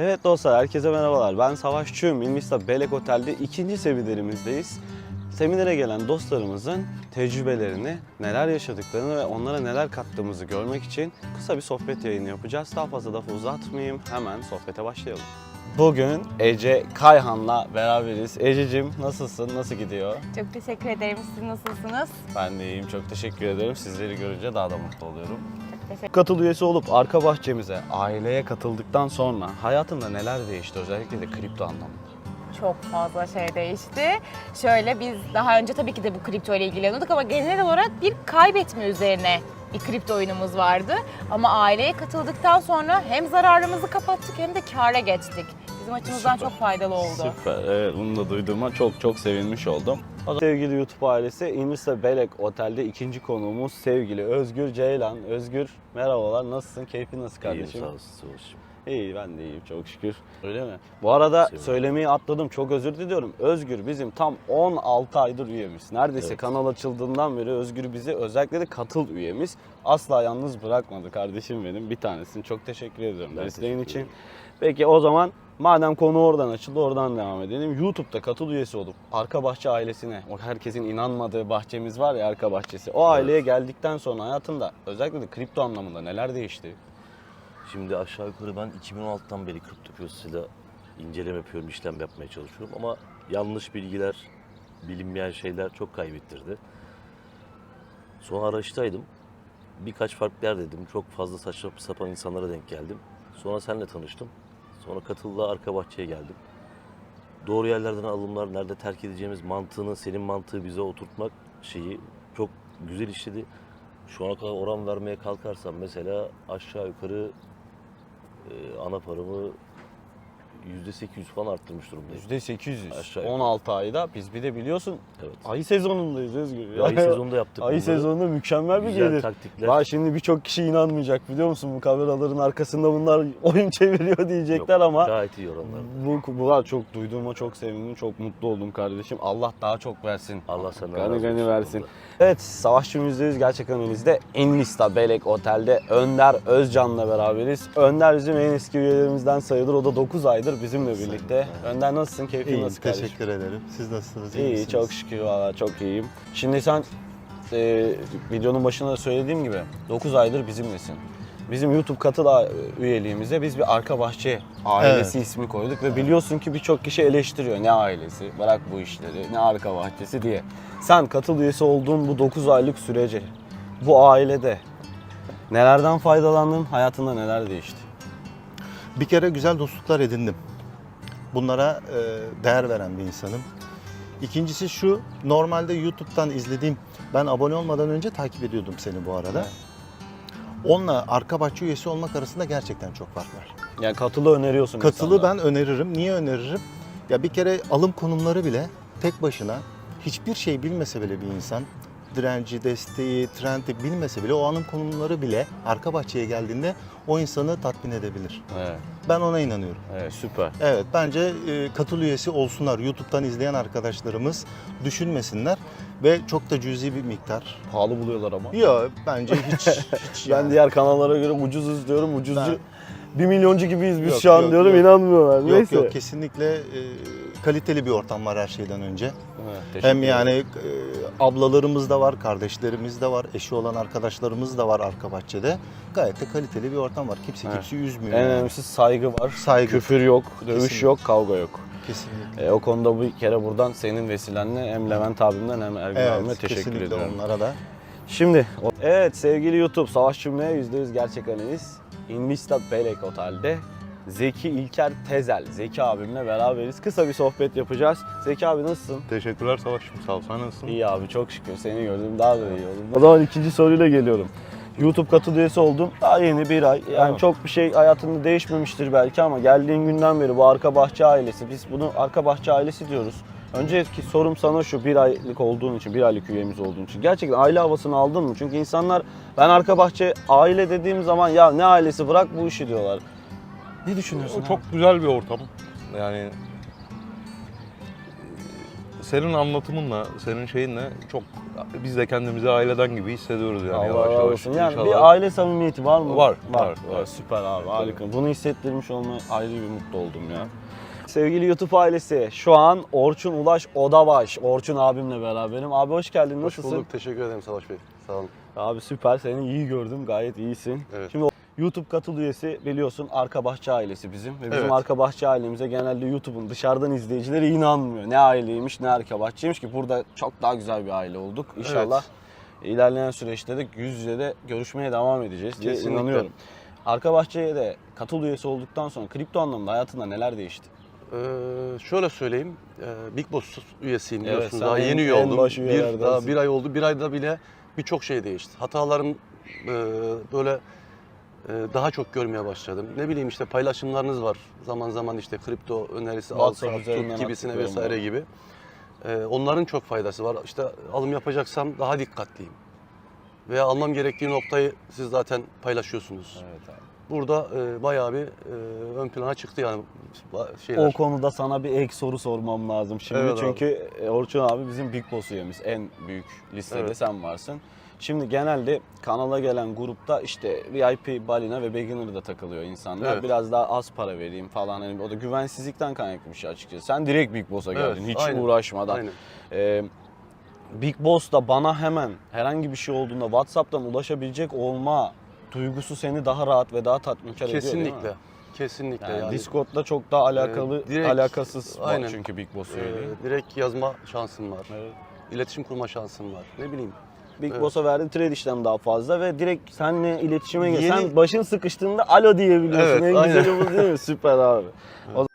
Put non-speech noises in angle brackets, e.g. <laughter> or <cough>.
Evet dostlar, herkese merhabalar. Ben Savaş Çüm, İlmista Belek Otel'de ikinci seminerimizdeyiz. Seminere gelen dostlarımızın tecrübelerini, neler yaşadıklarını ve onlara neler kattığımızı görmek için kısa bir sohbet yayını yapacağız. Daha fazla lafı uzatmayayım, hemen sohbete başlayalım. Bugün Ece Kayhan'la beraberiz. Ececiğim nasılsın, nasıl gidiyor? Çok teşekkür ederim. Siz nasılsınız? Ben de iyiyim, çok teşekkür ederim. Sizleri görünce daha da mutlu oluyorum. Teşekkür Katıl üyesi olup arka bahçemize, aileye katıldıktan sonra hayatımda neler değişti özellikle de kripto anlamında? Çok fazla şey değişti. Şöyle biz daha önce tabii ki de bu kripto ile ilgileniyorduk ama genel olarak bir kaybetme üzerine bir kripto oyunumuz vardı. Ama aileye katıldıktan sonra hem zararımızı kapattık hem de kâra geçtik. Bizim açımızdan Süper. çok faydalı oldu. Süper, evet bunu da duyduğuma çok çok sevinmiş oldum. Sevgili YouTube ailesi, İmrisa Belek Otel'de ikinci konuğumuz sevgili Özgür Ceylan. Özgür merhabalar, nasılsın? Keyfin nasıl kardeşim? İyiyim sağ olasın Savaş'cığım. İyi ben de iyiyim çok şükür. Öyle mi? Bu arada Sevindim. söylemeyi atladım çok özür diliyorum. Özgür bizim tam 16 aydır üyemiz. Neredeyse Evet. kanal açıldığından beri Özgür bizi özellikle de katıl üyemiz. Asla yalnız bırakmadı kardeşim benim bir tanesini. Çok teşekkür ediyorum Ben desteğin teşekkür için. Peki o zaman madem konu oradan açıldı oradan devam edelim. YouTube'da katıl üyesi olup Arka Bahçe ailesine, o herkesin inanmadığı bahçemiz var ya Arka Bahçesi. O aileye geldikten sonra hayatında özellikle de kripto anlamında neler değişti? Şimdi aşağı yukarı ben 2016'dan beri kripto piyasasıyla inceleme yapıyorum, işlem yapmaya çalışıyorum ama yanlış bilgiler, bilinmeyen şeyler çok kaybettirdi. Sonra araçtaydım. Birkaç farklı yer dedim. Çok fazla saçma sapan insanlara denk geldim. Sonra seninle tanıştım. Sonra katılla arka bahçeye geldim. Doğru yerlerden alımlar, nerede terk edeceğimiz mantığını, senin mantığı bize oturtmak şeyi çok güzel işledi. Şu ana kadar oran vermeye kalkarsam mesela aşağı yukarı e, ana paramı %800 falan arttırmış durumdayım. %800. Aşağı yukarı. 16 ayda biz bir de biliyorsun Evet. ayı sezonundayız Özgür. Ayı sezonunda yaptık Ayı bunları. sezonunda mükemmel bir Güzel gelir. taktikler. Bak şimdi birçok kişi inanmayacak biliyor musun bu kameraların arkasında bunlar <laughs> oyun çeviriyor diyecekler Yok, ama Gayet iyi oranlar. bu bunlar çok duyduğuma çok sevindim, çok mutlu oldum kardeşim. Allah daha çok versin. Allah Gani razı gani olsun versin. Evet, Savaşçı %100 gerçek analizde Enlista Belek Otel'de Önder Özcan'la beraberiz. Önder bizim en eski üyelerimizden sayılır. O da 9 aydır bizimle birlikte. Önder nasılsın? Keyfin İyiyim, nasıl kardeşim? teşekkür ederim. Siz nasılsınız? İyi, misiniz? çok şükür valla çok iyiyim. Şimdi sen e, videonun başında da söylediğim gibi 9 aydır bizimlesin. Bizim YouTube katıl a- üyeliğimize biz bir arka bahçe ailesi ismi koyduk ve biliyorsun ki birçok kişi eleştiriyor ne ailesi, bırak bu işleri, ne arka bahçesi diye. Sen katıl üyesi olduğun bu 9 aylık sürece bu ailede nelerden faydalandın, hayatında neler değişti? Bir kere güzel dostluklar edindim. Bunlara e, değer veren bir insanım. İkincisi şu, normalde YouTube'dan izlediğim, ben abone olmadan önce takip ediyordum seni bu arada. Evet. Onunla arka bahçe üyesi olmak arasında gerçekten çok fark var. Yani katılı öneriyorsun Katılı insanlara. ben öneririm. Niye öneririm? Ya bir kere alım konumları bile tek başına hiçbir şey bilmese bile bir insan direnci, desteği, trendi bilmese bile o alım konumları bile arka bahçeye geldiğinde o insanı tatmin edebilir. Evet, Ben ona inanıyorum. evet süper. Evet bence e, katıl üyesi olsunlar. YouTube'dan izleyen arkadaşlarımız düşünmesinler ve çok da cüzi bir miktar. Pahalı buluyorlar ama. Yok bence hiç hiç <laughs> Ben yani. diğer kanallara göre ucuzuz diyorum. Ucuzcu. Ben- Bir milyoncu gibiyiz biz Yok, şu an yok, diyorum. yok. inanmıyorlar. Yok Neyse. yok kesinlikle e, kaliteli bir ortam var her şeyden önce. Evet, Hem yani e, ablalarımız da var, kardeşlerimiz de var, eşi olan arkadaşlarımız da var arka bahçede. Gayet de kaliteli bir ortam var. Kimse Evet. kimseyi üzmüyor. en yani. önemlisi saygı var. Saygı. Küfür yok, dövüş Kesinlikle. yok, kavga yok. Kesinlikle. E, o konuda bir kere buradan senin vesilenle hem Levent abimden hem Ergün abime Evet, teşekkür kesinlikle ediyorum. onlara da. Şimdi, o- evet sevgili YouTube, Savaş Cümle'ye %100 gerçek analiz. Invista Belek Otel'de Zeki İlker Tezel, Zeki abimle beraberiz. Kısa bir sohbet yapacağız. Zeki abi nasılsın? Teşekkürler Savaş'ım sağ ol. Sen nasılsın? İyi abi çok şükür seni gördüm daha da iyi oldum. O zaman ikinci soruyla geliyorum. YouTube katıl üyesi oldum. Daha yeni bir ay. Yani Tamam. çok bir şey hayatında değişmemiştir belki ama geldiğin günden beri bu arka bahçe ailesi. Biz bunu arka bahçe ailesi diyoruz. Önceki sorum sana şu bir aylık olduğun için, bir aylık üyemiz olduğun için. Gerçekten aile havasını aldın mı? Çünkü insanlar ben arka bahçe aile dediğim zaman ya ne ailesi bırak bu işi diyorlar. Ne düşünüyorsun? O çok güzel bir ortam. Yani e, senin anlatımınla, senin şeyinle çok biz de kendimizi aileden gibi hissediyoruz yani Allah yavaş yavaş. olsun. Yani İnşallah. bir aile samimiyeti var mı? Var, var, var. Ya süper abi harika. Bunu hissettirmiş olma ayrı bir mutlu oldum ya. Sevgili YouTube ailesi şu an Orçun Ulaş Odabaş. Orçun abimle beraberim. Abi hoş geldin. Hoş Nasılsın? bulduk. Teşekkür ederim Savaş Bey. Sağ olun. Abi süper. Seni iyi gördüm. Gayet iyisin. Evet. Şimdi YouTube katıl üyesi biliyorsun Arka Bahçe ailesi bizim. Ve bizim Evet. Arka Bahçe ailemize genelde YouTube'un dışarıdan izleyicileri inanmıyor. Ne aileymiş ne Arka Bahçeymiş ki burada çok daha güzel bir aile olduk. İnşallah ilerleyen süreçte de yüz yüze de görüşmeye devam edeceğiz diye Kesinlikle. inanıyorum. Arka Bahçe'ye de katıl üyesi olduktan sonra kripto anlamda hayatında neler değişti? Ee, şöyle söyleyeyim. Ee, Big Boss üyesiyim Evet, biliyorsunuz. sen Daha en- yeni üye en oldum. baş Bir, üyelerdensin. daha bir ay oldu. Bir ayda bile birçok şey değişti. Hatalarım e, böyle daha çok görmeye başladım. Ne bileyim işte paylaşımlarınız var. Zaman zaman işte kripto önerisi, al WhatsApp üzerinden tut gibisine vesaire var. gibi. Ee, onların çok faydası var. İşte alım yapacaksam daha dikkatliyim. Veya almam gerektiği noktayı siz zaten paylaşıyorsunuz. Evet abi. Burada e, bayağı bir e, ön plana çıktı yani şeyler. O konuda sana bir ek soru sormam lazım şimdi. Evet abi. Çünkü e, Orçun abi bizim Big Boss üyemiz. En büyük listede Evet. sen varsın. Şimdi genelde kanala gelen grupta işte VIP, balina ve beginner'da takılıyor insanlar. Evet. Biraz daha az para vereyim falan. Hani o da güvensizlikten kaynaklı bir şey açıkçası. Sen direkt Big Boss'a Evet, geldin. Hiç aynen. uğraşmadan. Aynen. Ee, Big Boss da bana hemen herhangi bir şey olduğunda WhatsApp'tan ulaşabilecek olma duygusu seni daha rahat ve daha tatminkar ediyor? Kesinlikle. Kesinlikle Yani, yani. Discord'da çok daha alakalı, Ee, direkt- alakasız aynen. çünkü Big Boss Ee, direkt yazma şansım var. Evet. İletişim kurma şansım var. Ne bileyim. Big evet. Boss'a verdiğin trade işlem daha fazla ve direkt seninle iletişime. Yeni- Sen başın sıkıştığında alo diyebiliyorsun. Evet, en güzeli bu değil mi? <laughs> Süper abi. O